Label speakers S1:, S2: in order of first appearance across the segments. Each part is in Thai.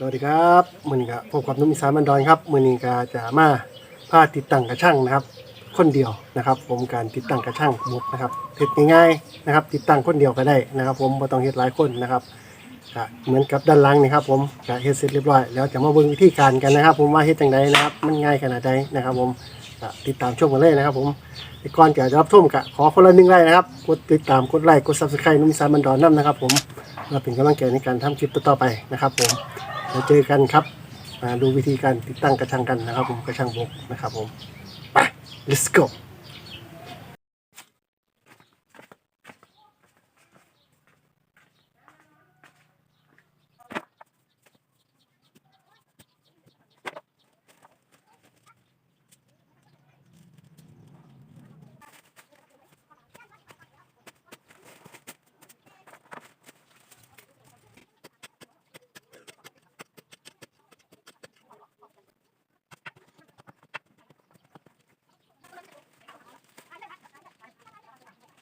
S1: สวัสดีครับมือนี้ก็พบกับนุ่มอีสานบันดอนครับมือนี้ก็จะมาพาติดตั้งกระช่างนะครับ คนเดียวนะครับ ผมการติดตั้งกระช่างมุกนะครับเฮ็ดง่ายๆนะครับ ติดตั้งคนเดียวก็ได้นะครับ ผมบ่ต้องเฮ็ดหลายคนนะครับก็เหมือนกับด้านหลังนี่ครับ ผมก็เฮ็ดเสร็จเรียบร้อยแล้วจะมาเบิ่งวิธีการกันนะครับ ผมว่าเฮ็ดจังไดนะครับ มันง่ายขนาดใดนะครับ ผมก็ติดตามชมกันเลยนะครับ ผมก่อนจะรับชมก็ขอคนละหนึ่งไลค์นะครับกดติดตามกดไลค์กด Subscribe นุ่มอีสานบันดอนนํนะครับ ผมเพื่อเป็นกำลังใจในการทำคลิปต่อๆไปนะครับ ผม เราเจอกันครับมาดูวิธีการติดตั้งกระชังกันนะครับผมกระชังบกนะครับผมไป let's go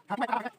S2: ค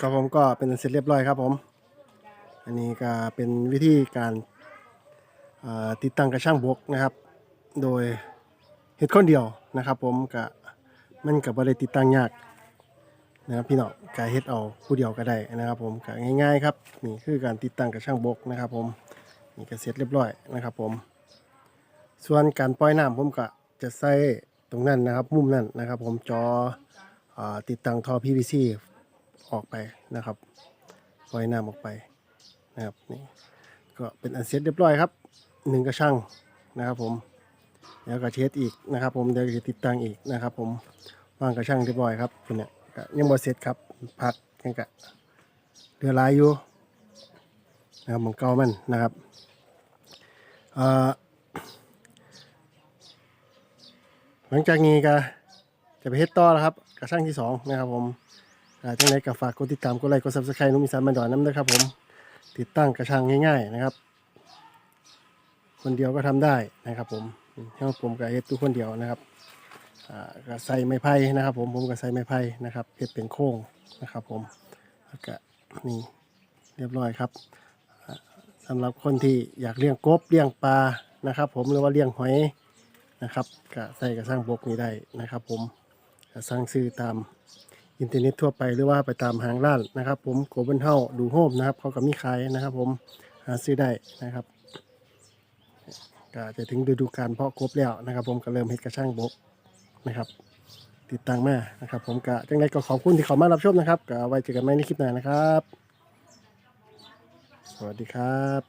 S1: ครับผมก็เป็นเสร็จเรียบร้อยครับผม อันนี้ก็เป็นวิธีการติดตั้งกระช่างบกนะครับ โดยเฮ็ดคนเดียวนะครับผมก็มันก็บ่ได้ติดตั้งยากนะครับพี่น้องก็เฮ็ดเอาผู้เดียวก็ได้นะครับผมก็ง่าย ๆ ครับนี่คือการติดตั้งกระช่างบกนะครับผมนี่ก็เสร็จเรียบร้อยนะครับผม ส่วนการปล่อยน้ำผมก็จะใส่ตรงนั้นนะครับ มุมนั้นนะครับ ผมจอเออติดตั้งท่อ PVC ออกไปนะครับปล่อยน้ำออกไปนะครับนี่ก็เป็นอันเสร็จเรียบร้อยครับหนึ่งกระช่างนะครับผมแล้วก็เทสอีกนะครับ ผมเดี๋ยวจะติดตั้งอีกนะครับ ผมวางกระช่างเรียบร้อยครับคุณเนี่ยยังบ่เสร็จครับพักยังกะเดือลายอยู่นะครับของเก่ามันนะครับหลังจากนี้ก็จะไปเฮ็ดต่อแล้วครับกระช่างที่สองนะครับผม จังไดก็ฝากกดติดตามกดไลค์กด Subscribe นุ่มอีสานบันดอนน้ำด้ครับผมติดตั้งกระชังง่าย ๆนะครับ คนเดียวก็ทำได้นะครับผมให้ผมกับเฮ็ดทุกคนเดียวนะครับก็ใส่ไม้ไผ่นะครับ ผมผมก็ใส่ไม้ไผ่นะครับเฮ็ดเป็นโค้งนะครับ ผมแล้วก็นี่เรียบร้อยครับอ่าสำหรับคนที่อยากเลี้ยงกบเลี้ยงปลานะครับ ผมหรือว่าเลี้ยงหอยนะครับก็ใส่กระชังบกนี้ได้นะครับ ผมก็สั่งซื้อตาม อินเทอร์เน็ตทั่วไปหรือว่าไปตามห้างร้านนะครับ ผมโกลบนเท่าดูโฮมนะครับเขาก็มีขายนะครับ ผมหาซื้อได้นะครับก็จะถึงฤดูกาลเพาะกบแล้วนะครับ ผมก็เริ่มเฮ็ดกระช่างบกนะครับ ติดตั้งมานะครับ ผมก็จังไดก็ขอบคุณที่เข้ามารับชมนะครับก็ไว้เจอกันใหม่ในคลิปหน้านะครับ สวัสดีครับ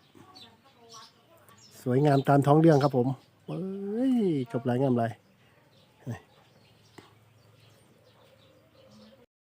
S1: สวยงามตามท้องเรื่องครับผมเฮ้ยจบหลายงามหลาย